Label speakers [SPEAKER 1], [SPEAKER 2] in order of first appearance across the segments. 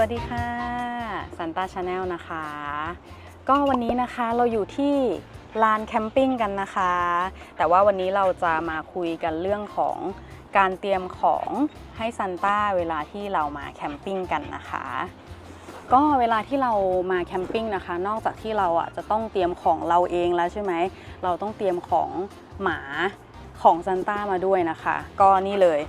[SPEAKER 1] วัสดีค่ะซันต้าชาแนลนะคะ ก็วันนี้นะคะเราอยู่ที่ลานแคมปิ้งกันนะคะ แต่ว่าวันนี้เราจะมาคุยกันเรื่องของการเตรียมของให้ซันต้าเวลาที่เรามาแคมปิ้งกันนะคะ ก็เวลาที่เรามาแคมปิ้งนะคะ นอกจากที่เราอะจะต้องเตรียมของเราเองแล้วใช่ไหมเราต้องเตรียมของหมาของซันต้ามาด้วยนะคะ ก็นี่เลย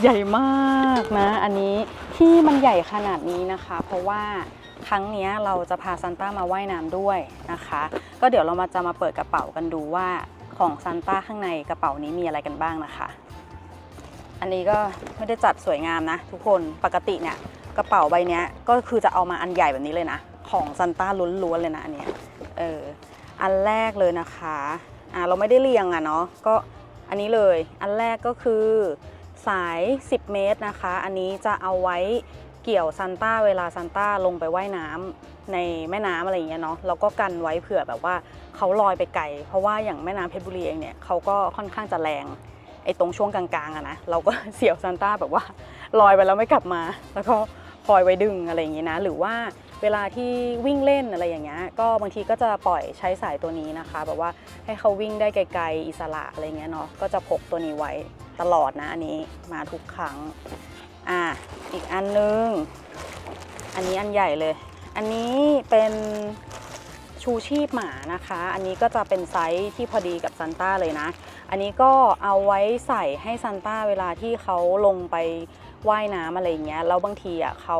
[SPEAKER 1] ใหญ่มากนะ อันนี้ ที่มันใหญ่ขนาดนี้นะคะ เพราะว่าครั้งนี้เราจะพาซันต้ามาว่ายน้ำด้วยนะคะ ก็เดี๋ยวเรามาจะมาเปิดกระเป๋ากันดูว่าของซันต้าข้างในกระเป๋านี้มีอะไรกันบ้างนะคะ อันนี้ก็ไม่ได้จัดสวยงามนะ ทุกคนปกติเนี่ยกระเป๋าใบเนี้ยก็คือจะเอามาอันใหญ่แบบนี้เลยนะ ของซันต้าล้วนๆเลยนะอันเนี้ยเอออันแรกเลยนะคะอ่าเราไม่ได้เรียงอะเนาะก็อันนี้เลยอันแรกก็คือ สาย 10 เมตรนะคะ อันนี้จะเอาไว้เกี่ยวซันต้าเวลาซันต้าลงไปว่ายน้ำในแม่น้ำอะไรอย่างเงี้ยเนาะแล้วก็กันไว้เผื่อแบบว่าเขาลอยไปไกล เพราะว่าอย่างแม่น้ำเพชรบุรีเองเนี่ยเขาก็ค่อนข้างจะแรงไอ้ตรงช่วงกลางๆอะนะเราก็เสี่ยวซันต้าแบบว่าลอยไปแล้วไม่กลับมา แล้วก็คอยไว้ดึงอะไรอย่างงี้นะ หรือว่า เวลาที่วิ่งเล่นอะไรอย่างเงี้ยก็บางทีก็จะปล่อยใช้สายตัวนี้นะคะ แบบว่าให้เขาวิ่งได้ไกลๆอิสระอะไรเงี้ยเนาะก็จะพกตัวนี้ไว้ตลอดนะอันนี้มาทุกครั้งอะอีกอันนึง อันนี้อันใหญ่เลย อันนี้เป็นชูชีพหมานะคะ อันนี้ก็จะเป็นไซส์ที่พอดีกับซันต้าเลยนะ อันนี้ก็เอาไว้ใส่ให้ซันต้าเวลาที่เขาลงไปว่ายน้ำอะไรอย่างเงี้ยแล้วบางทีอะเขา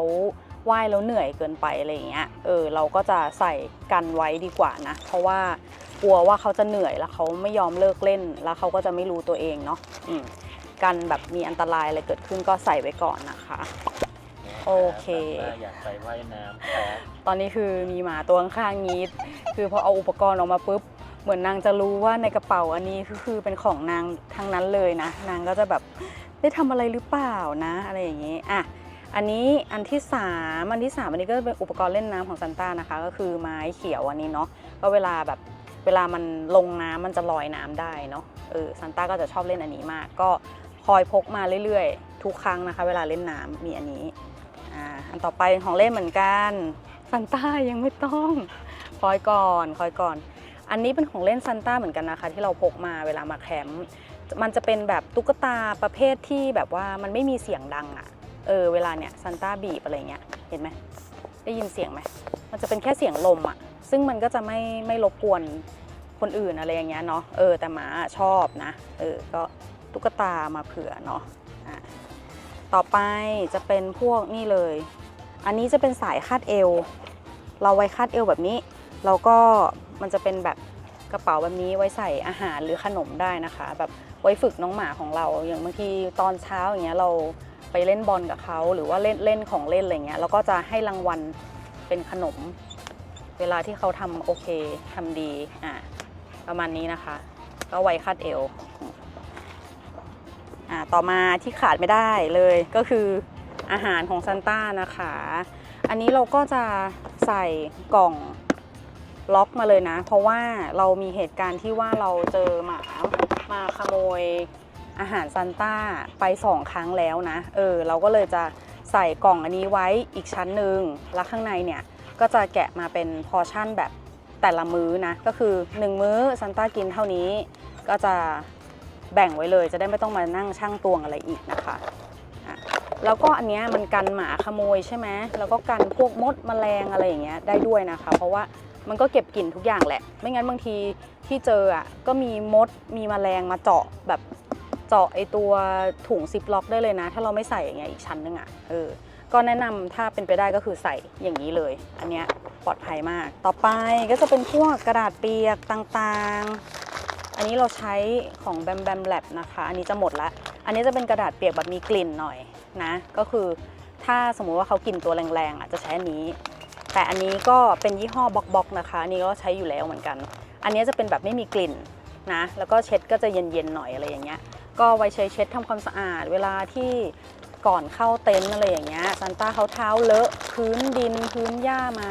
[SPEAKER 1] ว่ายแล้วเหนื่อยเกินไปอะไรอย่างเงี้ย เออเราก็จะใส่กันไว้ดีกว่านะ เพราะว่ากลัวว่าเขาจะเหนื่อยแล้วเขาไม่ยอมเลิกเล่น แล้วเขาก็จะไม่รู้ตัวเองเนาะอืมกันแบบมีอันตรายอะไรเกิดขึ้นก็ใส่ไว้ก่อนนะคะ โอเค
[SPEAKER 2] อยากไปว่ายน้ำครับ
[SPEAKER 1] ตอนนี้คือมีหมาตัวข้างๆงี้คือพอเอาอุปกรณ์ออกมาปุ๊บเหมือนนางจะรู้ว่าในกระเป๋าอันนี้คือคือเป็นของนางทั้งนั้นเลยนะ นางก็จะแบบได้ทำอะไรหรือเปล่านะ อะไรอย่างนี้อะ อันนี้อันที่สามอันที่สามอันนี้ก็เป็นอุปกรณ์เล่นน้ำของซันต้านะคะ ก็คือไม้เขียวอันนี้เนาะก็เวลาแบบเวลามันลงน้ำมันจะลอยน้ำได้เนาะเออซันต้าก็จะชอบเล่นอันนี้มาก ก็คอยพกมาเรื่อยๆ ทุกครั้งนะคะ เวลาเล่นน้ำมีอันนี้อ่าอันต่อไปเป็นของเล่นเหมือนกันซันต้ายังไม่ต้องคอยก่อนคอยก่อน อันนี้เป็นของเล่นซันต้าเหมือนกันนะคะ ที่เราพกมาเวลามาแคมป์มันจะเป็นแบบตุ๊กตาประเภทที่แบบว่ามันไม่มีเสียงดังอะ่ะ เออเวลาเนี่ยซันต้าบีบอะไรเงี้ยเห็นไหมได้ยินเสียงไหมมันจะเป็นแค่เสียงลมอะ่ะซึ่งมันก็จะไม่ไม่รบกวนคนอื่นอะไรอย่างเงี้ยเนาะเออแต่หมาชอบนะเออก็ตุ๊กตามาเผื่อเนาะอะต่อไปจะเป็นพวกนี่เลย อันนี้จะเป็นสายคาดเอว เราไว้คาดเอวแบบนี้แล้วก็มันจะเป็นแบบกระเป๋าแบบนี้ไว้ใส่อาหารหรือขนมได้นะคะ แบบไว้ฝึกน้องหมาของเราอย่างบางทีตอนเช้าอย่างเงี้ยเรา ไปเล่นบอลกับเขาหรือว่าเล่นเล่นของเล่นอะไรเงี้ยเราก็จะให้รางวัลเป็นขนม เวลาที่เขาทำโอเคทำดีอะประมาณนี้นะคะ ก็ไว้คาดเอวอ่าต่อมาที่ขาดไม่ได้เลยก็คืออาหารของซันต้านะคะ อันนี้เราก็จะใส่กล่องล็อกมาเลยนะ เพราะว่าเรามีเหตุการณ์ที่ว่าเราเจอหมามาขโมย อาหารซันต้าไปสองครั้งแล้วนะ เออ เราก็เลยจะใส่กล่องอันนี้ไว้อีกชั้นหนึ่งแล้วข้างในเนี่ย ก็จะแกะมาเป็นพอร์ชั่นแบบแต่ละมื้อนะ ก็คือ 1 มื้อซันต้ากินเท่านี้ ก็จะแบ่งไว้เลยจะได้ไม่ต้องมานั่งช่างตวงอะไรอีกนะคะอะแล้วก็อันเนี้ยมันกันหมาขโมยใช่ไหมแล้วก็กันพวกมดแมลงอะไรอย่างเงี้ยได้ด้วยนะคะ เพราะว่ามันก็เก็บกลิ่นทุกอย่างแหละ ไม่งั้นบางทีที่เจออะก็มีมดมีแมลงมาเจาะแบบ เจาะไอตัวถุงซิปล็อกได้เลยนะ ถ้าเราไม่ใส่อย่างเงี้ยอีกชั้นนึงอะเออก็แนะนำถ้าเป็นไปได้ก็คือใส่อย่างนี้เลย อันเนี้ยปลอดภัยมาก ต่อไปก็จะเป็นพวกกระดาษเปียกต่างๆ อันนี้เราใช้ของแบมแบมแลบนะคะ อันนี้จะหมดละ อันนี้จะเป็นกระดาษเปียกแบบมีกลิ่นหน่อยนะ ก็คือถ้าสมมุติว่าเขากลิ่นตัวแรงๆอะจะใช้อันนี้ แต่อันนี้ก็เป็นยี่ห้อบ็อกบ็อกนะคะ อันนี้ก็ใช้อยู่แล้วเหมือนกัน อันนี้จะเป็นแบบไม่มีกลิ่นนะ แล้วก็เช็ดก็จะเย็นๆหน่อยอะไรอย่างเงี้ย ก็ไว้ใช้เช็ดทำความสะอาด เวลาที่ก่อนเข้าเต็นท์อะไรอย่างเงี้ยซันต้าเขาเท้าเลอะพื้นดินพื้นหญ้ามา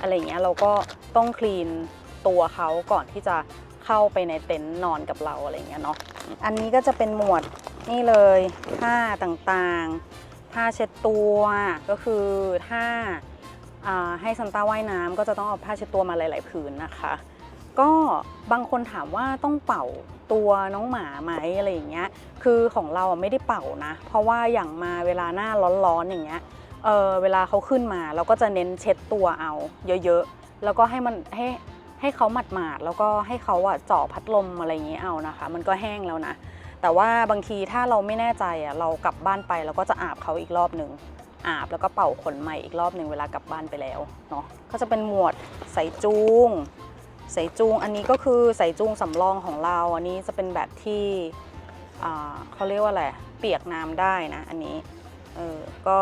[SPEAKER 1] อะไรเงี้ยเราก็ต้องคลีนตัวเขาก่อนที่จะเข้าไปในเต็นท์นอนกับเราอะไรเงี้ยเนาะอันนี้ก็จะเป็นหมวดนี่เลยผ้าต่างๆ ผ้าเช็ดตัวก็คือถ้าอ่าให้ซันต้าว่ายน้ำก็จะต้องเอาผ้าเช็ดตัวมาหลาย ๆ ผืนนะคะ ก็บางคนถามว่าต้องเป่าตัวน้องหมาไหมอะไรอย่างเงี้ย คือของเราไม่ได้เป่านะ เพราะว่าอย่างมาเวลาหน้าร้อนๆอย่างเงี้ย เออเวลาเขาขึ้นมาเราก็จะเน้นเช็ดตัวเอาเยอะๆ แล้วก็ให้มันให้ให้เขาหมาดแล้วก็ให้เขาอะเจาะพัดลมอะไรอย่างเงี้ยเอานะคะ มันก็แห้งแล้วนะ แต่ว่าบางทีถ้าเราไม่แน่ใจอะเรากลับบ้านไปเราก็จะอาบเขาอีกรอบหนึ่งอาบแล้วก็เป่าขนใหม่อีกรอบหนึ่งเวลากลับบ้านไปแล้วเนาะก็จะเป็นหมวดใส่จูง ใส่จูงอันนี้ก็คือใส่จูงสำรองของเรา อันนี้จะเป็นแบบที่เขาเรียกว่าอะไรเปียกน้ำได้นะ อันนี้เออก็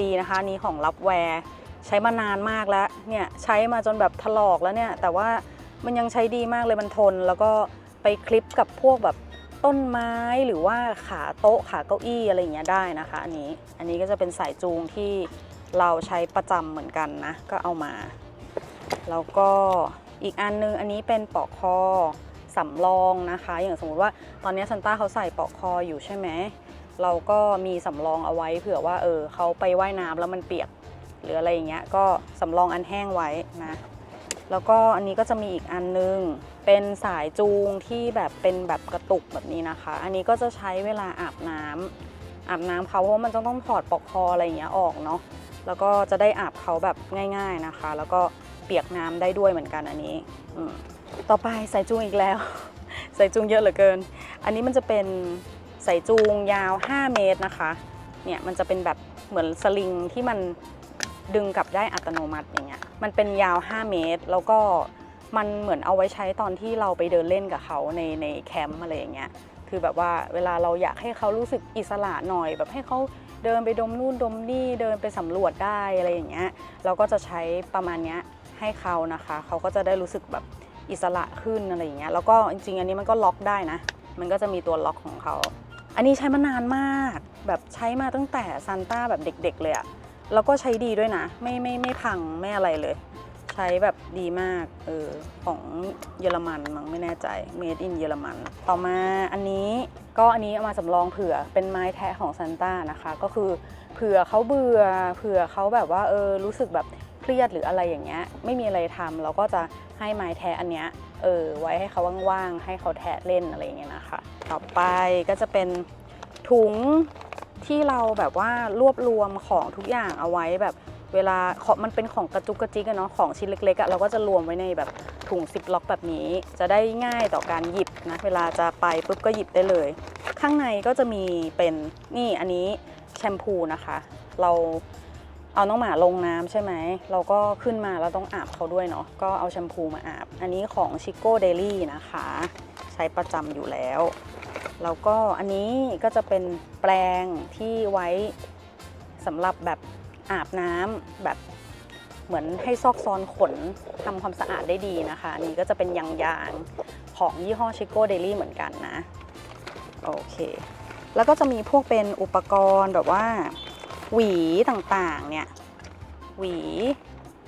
[SPEAKER 1] ดีนะคะนนี้ของรับแวร์ใช้มานานมากแล้วเนี่ยใช้มาจนแบบถลอกแล้วเนี่ยแต่ว่ามันยังใช้ดีมากเลยมันทน แล้วก็ไปคลิปกับพวกแบบต้นไม้หรือว่าขาโต๊ะขาเก้าอี้อะไรอย่างเงี้ยได้นะคะ อันนี้อันนี้ก็จะเป็นสายจูงที่เราใช้ประจำเหมือนกันนะ ก็เอามา แล้วก็ อีกอันนึงอันนี้เป็นปลอกคอสำรองนะคะ อย่างสมมติว่าตอนนี้ซันต้าเขาใส่ปลอกคออยู่ใช่ไหมเราก็มีสำรองเอาไว้เผื่อว่าเออเขาไปว่ายน้ำแล้วมันเปียกหรืออะไรอย่างเงี้ยก็สำรองอันแห้งไว้นะแล้วก็อันนี้ก็จะมีอีกอันนึง เป็นสายจูงที่แบบเป็นแบบกระตุกแบบนี้นะคะ อันนี้ก็จะใช้เวลาอาบน้ำอาบน้ำเขาเพราะว่ามันต้องต้องถอดปลอกคออะไรอย่างเงี้ยออกเนาะแล้วก็จะได้อาบเขาแบบง่าย ๆนะคะ แล้วก็ เปียกน้ำได้ด้วยเหมือนกันอันนี้ต่อไปสายจูงอีกแล้ว สายจูงเยอะเหลือเกิน อันนี้มันจะเป็นสายจูงยาว 5 เมตรนะคะ เนี่ยมันจะเป็นแบบเหมือนสลิงที่มันดึงกลับได้อัตโนมัติอย่างเงี้ย มันเป็นยาว 5 เมตร แล้วก็มันเหมือนเอาไว้ใช้ตอนที่เราไปเดินเล่นกับเขาในในแคมป์อะไรอย่างเงี้ย คือแบบว่าเวลาเราอยากให้เขารู้สึกอิสระหน่อย แบบให้เขาเดินไปดมนู่นดมนี่เดินไปสำรวจได้อะไรอย่างเงี้ย เราก็จะใช้ประมาณเนี้ย ให้เขานะคะ เขาก็จะได้รู้สึกแบบอิสระขึ้นอะไรอย่างเงี้ย แล้วก็จริงๆ อันนี้มันก็ล็อกได้นะ มันก็จะมีตัวล็อกของเขา อันนี้ใช้มานานมาก แบบใช้มาตั้งแต่ซันต้าแบบเด็ก ๆ เลยอะแล้วก็ใช้ดีด้วยนะ ไม่ไม่ไม่พังไม่อะไรเลย ใช้แบบดีมาก เออ ของเยอรมันมั้งไม่แน่ใจ made in เยอรมัน ต่อมาอันนี้ก็อันนี้เอามาสำรองเผื่อเป็นไม้แทะของซันต้านะคะ ก็คือเผื่อเขาเบื่อ เผื่อเขาแบบว่าเออรู้สึกแบบ เครียดหรืออะไรอย่างเงี้ยไม่มีอะไรทำเราก็จะให้ไม้แทะอันเนี้ยเออไว้ให้เขาว่างๆให้เขาแทะเล่นอะไรอย่างเงี้ยนะคะ ต่อไปก็จะเป็นถุงที่เราแบบว่ารวบรวมของทุกอย่างเอาไว้แบบเวลามันเป็นของกระจุกกระจิกอะเนาะของชิ้นเล็กๆอะเราก็จะรวมไว้ในแบบถุงซิปล็อกแบบนี้ จะได้ง่ายต่อการหยิบนะเวลาจะไปปุ๊บก็หยิบได้เลย ข้างในก็จะมีเป็นนี่อันนี้แชมพูนะคะ เรา เอาน้องหมาลงน้ำใช่ไหม เราก็ขึ้นมาแล้วต้องอาบเขาด้วยเนาะ ก็เอาแชมพูมาอาบ อันนี้ของชิโก้เดลี่นะคะ ใช้ประจำอยู่แล้ว แล้วก็อันนี้ก็จะเป็นแปรงที่ไว้สำหรับแบบอาบน้ำแบบเหมือนให้ซอกซอนขนทำความสะอาดได้ดีนะคะ อันนี้ก็จะเป็นยางยางของยี่ห้อชิโก้เดลี่เหมือนกันนะ โอเค แล้วก็จะมีพวกเป็นอุปกรณ์แบบว่า หวีต่างๆ เนี่ย หวี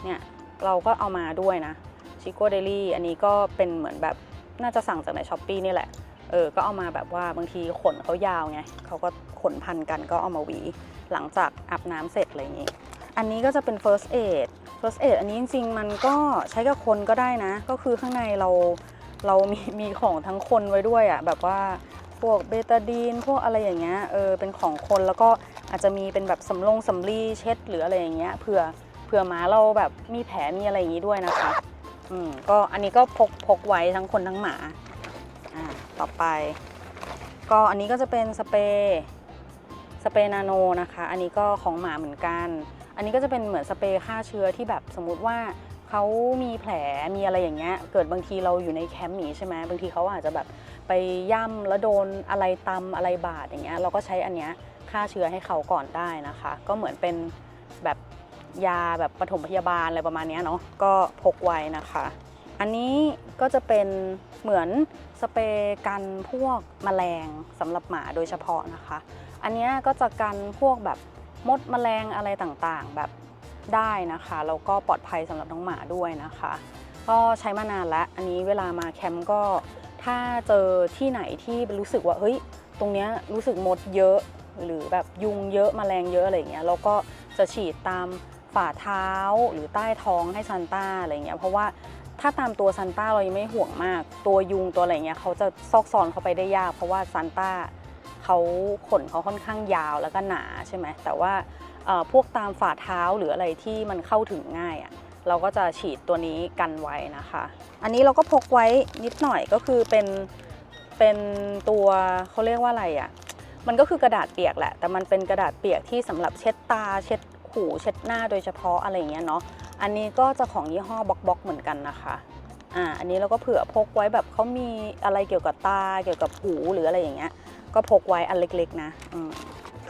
[SPEAKER 1] เนี่ย เราก็เอามาด้วยนะชิโก้เดลี่อันนี้ก็เป็นเหมือนแบบน่าจะสั่งจากในช้อปปีนี่แหละ เออ ก็เอามาแบบว่าบางทีขนเขายาวไงเขาก็ขนพันกันก็เอามาหวี หลังจากอาบน้ำเสร็จอะไรอย่างงี้ อันนี้ก็จะเป็น first aid first aid อันนี้จริงๆ มันก็ใช้กับคนก็ได้นะ ก็คือข้างในเราเรามีมีของทั้งคนไว้ด้วยอะ่ะแบบว่าพวกเบตาดีนพวกอะไรอย่างเงี้ยเออเป็นของคนแล้วก็ อาจจะมีเป็นแบบสำลงสำลีเช็ดหรืออะไรอย่างเงี้ยเผื่อเผื่อหมาเราแบบมีแผลมีอะไรอย่างงี้ด้วยนะคะอืมก็อันนี้ก็พกพกไว้ทั้งคนทั้งหมาอ่าต่อไป ก็อันนี้ก็จะเป็นสเปรย์สเปรย์นาโนนะคะ อันนี้ก็ของหมาเหมือนกัน อันนี้ก็จะเป็นเหมือนสเปรย์ฆ่าเชื้อที่แบบสมมุติว่าเขามีแผลมีอะไรอย่างเงี้ย เกิดบางทีเราอยู่ในแคมป์หนีใช่ไหมบางทีเขาอาจจะแบบไปย่ำแล้วโดนอะไรตำอะไรบาดอย่างเงี้ย เราก็ใช้อันเนี้ย ฆ่าเชื้อให้เขาก่อนได้นะคะ ก็เหมือนเป็นแบบยาแบบปฐมพยาบาลอะไรประมาณนี้เนาะก็พกไว้นะคะ อันนี้ก็จะเป็นเหมือนสเปรย์กันพวกแมลงสำหรับหมาโดยเฉพาะนะคะ อันนี้ก็จะกันพวกแบบมดแมลงอะไรต่างๆแบบได้นะคะแล้วก็ปลอดภัยสำหรับน้องหมาด้วยนะคะ ก็ใช้มานานแล้วอันนี้เวลามาแคมป์ก็ถ้าเจอที่ไหนที่รู้สึกว่าเฮ้ยตรงนี้รู้สึกมดเยอะ หรือแบบยุงเยอะแมลงเยอะอะไรอย่างเงี้ยเราก็จะฉีดตามฝ่าเท้าหรือใต้ท้องให้ซันต้าอะไรเงี้ยเพราะว่าถ้าตามตัวซันต้าเรายังไม่ห่วงมาก ตัวยุงตัวอะไรเงี้ยเขาจะซอกซอนเข้าไปได้ยาก เพราะว่าซันต้าเขาขนเขาค่อนข้างยาวแล้วก็หนาใช่ไหมแต่ว่าพวกตามฝ่าเท้าหรืออะไรที่มันเข้าถึงง่ายอะ่ะเราก็จะฉีดตัวนี้กันไว้นะคะ อันนี้เราก็พกไว้นิดหน่อยก็คือเป็นเป็นตัวเขาเรียกว่าอะไรอะ่ะ มันก็คือกระดาษเปียกแหละ แต่มันเป็นกระดาษเปียกที่สำหรับเช็ดตา เช็ดหูเช็ดหน้าโดยเฉพาะอะไรอย่างเงี้ยเนาะ อันนี้ก็จะของยี่ห้อบ็อกบ็อกเหมือนกันนะคะ อ่า อันนี้เราก็เผื่อพกไว้แบบเขามีอะไรเกี่ยวกับตา เกี่ยวกับหูหรืออะไรอย่างเงี้ย ก็พกไว้อันเล็กๆนะ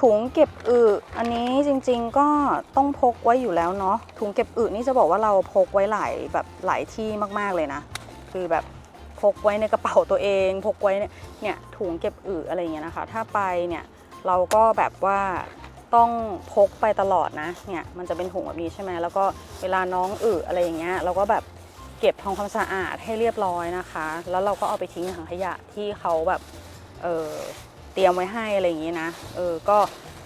[SPEAKER 1] ถุงเก็บอึอันนี้จริงๆก็ต้องพกไว้อยู่แล้วเนาะ ถุงเก็บอึนี่จะบอกว่าเราพกไว้หลายแบบหลายที่มากๆเลยนะ คือแบบ กไว้ในกระเป๋าตัวเอง พกไว้เนี่ยเนี่ยถุงเก็บอึอะไรอย่างเงี้ยนะคะ ถ้าไปเนี่ยเราก็แบบว่าต้องพกไปตลอดนะเนี่ยมันจะเป็นถุงแบบนี้ใช่ไหมแล้วก็เวลาน้องอึอะไรอย่างเงี้ยเราก็แบบเก็บทำความสะอาดให้เรียบร้อยนะคะ แล้วเราก็เอาไปทิ้งถังขยะที่เขาแบบเออเตรียมไว้ให้อะไรอย่างงี้นะเออก็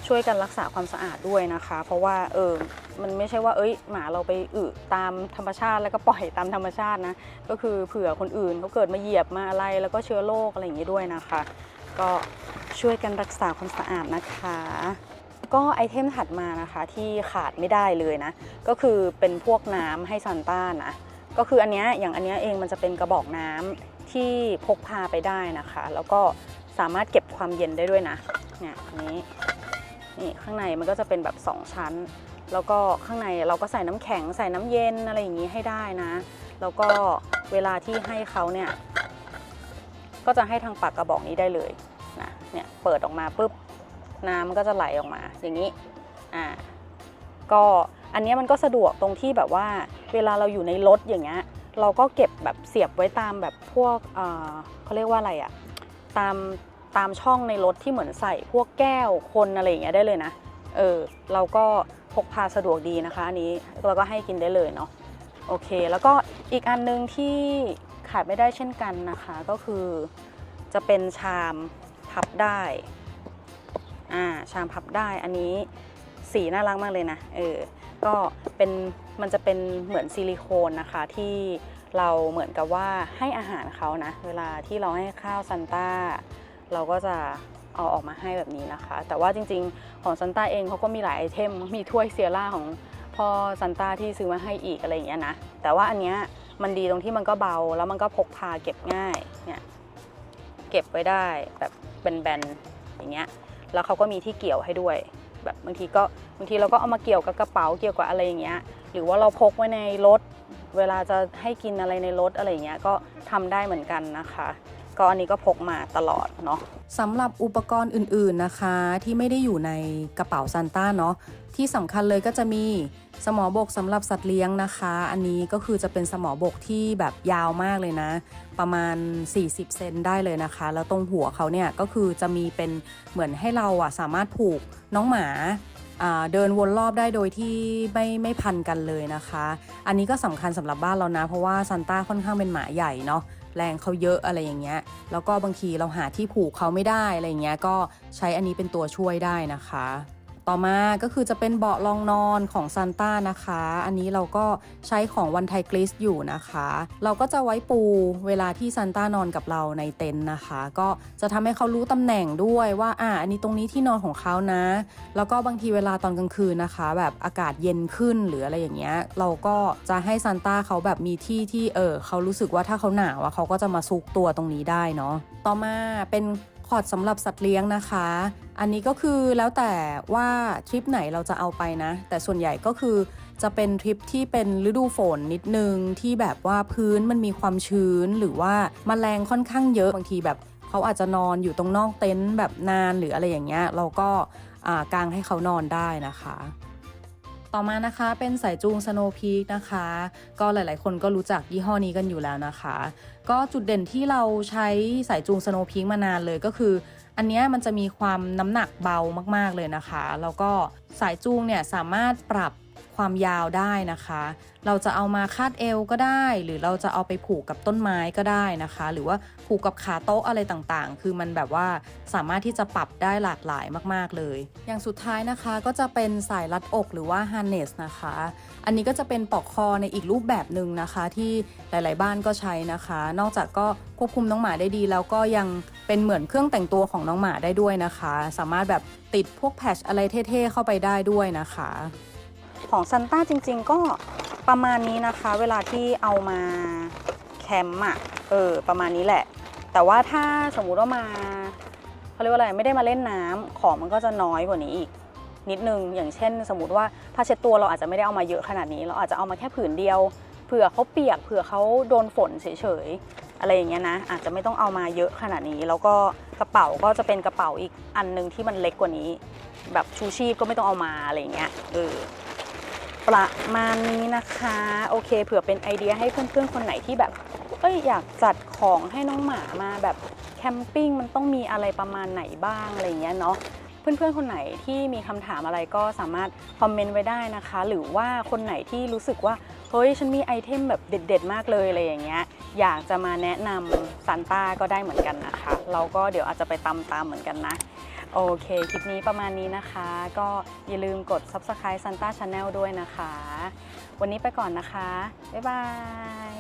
[SPEAKER 1] ช่วยกันรักษาความสะอาดด้วยนะคะ เพราะว่าเออมันไม่ใช่ว่าเอ้ยหมาเราไปอึตามธรรมชาติแล้วก็ปล่อยตามธรรมชาตินะ ก็คือเผื่อคนอื่นเขาเกิดมาเหยียบมาอะไรแล้วก็เชื้อโรคอะไรอย่างนี้ด้วยนะคะ ก็ช่วยกันรักษาความสะอาดนะคะก็ไอเทมถัดมานะคะที่ขาดไม่ได้เลยนะ ก็คือเป็นพวกน้ำให้ซันต้านะ ก็คืออันเนี้ยอย่างอันเนี้ยเองมันจะเป็นกระบอกน้ำที่พกพาไปได้นะคะ แล้วก็สามารถเก็บความเย็นได้ด้วยนะเนี่ยอัน นี้นี่ข้างในมันก็จะเป็นแบบ 2 ชั้น แล้วก็ข้างในเราก็ใส่น้ำแข็งใส่น้ำเย็นอะไรอย่างนี้ให้ได้นะ แล้วก็เวลาที่ให้เขาเนี่ยก็จะให้ทางปากกระบอกนี้ได้เลยนะเนี่ยเปิดออกมาปุ๊บน้ำมันก็จะไหลออกมา อย่างนี้อ่าก็อันนี้มันก็สะดวกตรงที่แบบว่า เวลาเราอยู่ในรถอย่างเงี้ยเราก็เก็บแบบเสียบไว้ตามแบบพวกเเขาเรียกว่าอะไรอะตาม ตามช่องในรถที่เหมือนใส่พวกแก้วคนอะไรอย่างเงี้ยได้เลยนะ เออ เราก็พกพาสะดวกดีนะคะอันนี้เราก็ให้กินได้เลยเนาะ โอเค แล้วก็อีกอันนึงที่ขาดไม่ได้เช่นกันนะคะก็คือจะเป็นชามพับได้ อ่า ชามพับได้ อันนี้สีน่ารักมากเลยนะ เออ ก็เป็นมันจะเป็นเหมือนซิลิโคนนะคะที่เราเหมือนกับว่าให้อาหารเขานะ เวลาที่เราให้ข้าวซันต้า เราก็จะเอาออกมาให้แบบนี้นะคะ แต่ว่าจริงๆ ของซันต้าเองเขาก็มีหลายไอเทม มีถ้วยเซียร่าของพ่อซันต้าที่ซื้อมาให้อีกอะไรอย่างเงี้ยนะ แต่ว่าอันเนี้ยมันดีตรงที่มันก็เบาแล้วมันก็พกพาเก็บง่าย เนี่ยเก็บไว้ได้แบบแบนๆอย่างเงี้ย แล้วเขาก็มีที่เกี่ยวให้ด้วย แบบบางทีก็บางทีเราก็เอามาเกี่ยวกับกระเป๋าเกี่ยวกับอะไรอย่างเงี้ย หรือว่าเราพกไว้ในรถ เวลาจะให้กินอะไรในรถอะไรอย่างเงี้ยก็ทำได้เหมือนกันนะคะ ก็อันนี้ก็พกมาตลอดเนาะ
[SPEAKER 3] สำหรับอุปกรณ์อื่นๆนะคะ ที่ไม่ได้อยู่ในกระเป๋าซันต้าเนาะที่สำคัญเลยก็จะมีสมอบกสำหรับสัตว์เลี้ยงนะคะ อันนี้ก็คือจะเป็นสมอบกที่แบบยาวมากเลยนะ ประมาณ 40 เซนได้เลยนะคะ แล้วตรงหัวเขาเนี่ยก็คือจะมีเป็นเหมือนให้เราอะสามารถผูกน้องหมาอ่าเดินวนรอบได้โดยที่ไม่ไม่พันกันเลยนะคะ อันนี้ก็สำคัญสำหรับบ้านเรานะ เพราะว่าซันต้าค่อนข้างเป็นหมาใหญ่เนาะ แรงเขาเยอะอะไรอย่างเงี้ย แล้วก็บางทีเราหาที่ผูกเขาไม่ได้อะไรอย่างเงี้ย ก็ใช้อันนี้เป็นตัวช่วยได้นะคะ ต่อมาก็คือจะเป็นเบาะรองนอนของซันต้านะคะ อันนี้เราก็ใช้ของวันไทกริสอยู่นะคะ เราก็จะไว้ปูเวลาที่ซันต้านอนกับเราในเต็นท์นะคะ ก็จะทำให้เขารู้ตำแหน่งด้วยว่าอ่าอันนี้ตรงนี้ที่นอนของเขานะ แล้วก็บางทีเวลาตอนกลางคืนนะคะ แบบอากาศเย็นขึ้นหรืออะไรอย่างเงี้ยเราก็จะให้ซันต้าเขาแบบมีที่ที่เออเขารู้สึกว่าถ้าเขาหนาวอะเขาก็จะมาซุกตัวตรงนี้ได้เนาะต่อมาเป็น คอร์ดสำหรับสัตว์เลี้ยงนะคะ อันนี้ก็คือแล้วแต่ว่าทริปไหนเราจะเอาไปนะ แต่ส่วนใหญ่ก็คือจะเป็นทริปที่เป็นฤดูฝนนิดนึงที่แบบว่าพื้นมันมีความชื้นหรือว่าแมลงค่อนข้างเยอะบางทีแบบเขาอาจจะนอนอยู่ตรงนอกเต็นท์แบบนานหรืออะไรอย่างเงี้ยเราก็อ่ากางให้เขานอนได้นะคะ ต่อมานะคะเป็นสายจูงสโนพีกนะคะ ก็หลายๆ คนก็รู้จักยี่ห้อนี้กันอยู่แล้วนะคะ ก็จุดเด่นที่เราใช้สายจูงสโนพีกมานานเลยก็คือ อันนี้มันจะมีความน้ำหนักเบามากๆเลยนะคะ แล้วก็สายจูงเนี่ยสามารถปรับ ความยาวได้นะคะ เราจะเอามาคาดเอวก็ได้ หรือเราจะเอาไปผูกกับต้นไม้ก็ได้นะคะ หรือว่าผูกกับขาโต๊ะอะไรต่างๆ คือมันแบบว่าสามารถที่จะปรับได้หลากหลายมาก ๆเลย อย่างสุดท้ายนะคะก็จะเป็นสายรัดอกหรือว่า harness นะคะ อันนี้ก็จะเป็นปลอกคอในอีกรูปแบบหนึ่งนะคะที่หลาย ๆ บ้านก็ใช้นะคะ นอกจากก็ควบคุมน้องหมาได้ดี แล้วก็ยังเป็นเหมือนเครื่องแต่งตัวของน้องหมาได้ด้วยนะคะ สามารถแบบติดพวกแพชอะไรเท่ ๆ เข้าไปได้ด้วยนะคะ
[SPEAKER 1] ของซันต้าจริง ๆ ก็ประมาณนี้นะคะ เวลาที่เอามาแคมป์อะเออประมาณนี้แหละ แต่ว่าถ้าสมมุติว่ามาเขาเรียกว่าอะไรไม่ได้มาเล่นน้ำของมันก็จะน้อยกว่านี้อีกนิดนึง อย่างเช่น สมมติว่าผ้าเช็ดตัวเราอาจจะไม่ได้เอามาเยอะขนาดนี้ เราอาจจะเอามาแค่ผืนเดียวเผื่อเขาเปียกเผื่อเขาโดนฝนเฉยๆอะไรอย่างเงี้ยนะ อาจจะไม่ต้องเอามาเยอะขนาดนี้ แล้วก็กระเป๋าก็จะเป็นกระเป๋าอีกอันนึงที่มันเล็กกว่านี้ แบบชูชีพก็ไม่ต้องเอามาอะไรอย่างเงี้ยเออ ประมาณนี้นะคะ โอเค เผื่อเป็นไอเดียให้เพื่อนๆคนไหนที่แบบเอ้ยอยากจัดของให้น้องหมามาแบบแคมปิ้งมันต้องมีอะไรประมาณไหนบ้างอะไรเงี้ยเนาะเพื่อนๆคนไหนที่มีคำถามอะไรก็สามารถคอมเมนต์ไว้ได้นะคะ หรือว่าคนไหนที่รู้สึกว่าเฮ้ยฉันมีไอเทมแบบเด็ด ๆ มากเลยอะไรอย่างเงี้ยอยากจะมาแนะนำซันต้าก็ได้เหมือนกันนะคะ เราก็เดี๋ยวอาจจะไปตามตามๆเหมือนกันนะ โอเค คลิปนี้ประมาณนี้นะคะ ก็อย่าลืมกด Subscribe Santa Channel ด้วยนะคะ วันนี้ไปก่อนนะคะ บ๊ายบาย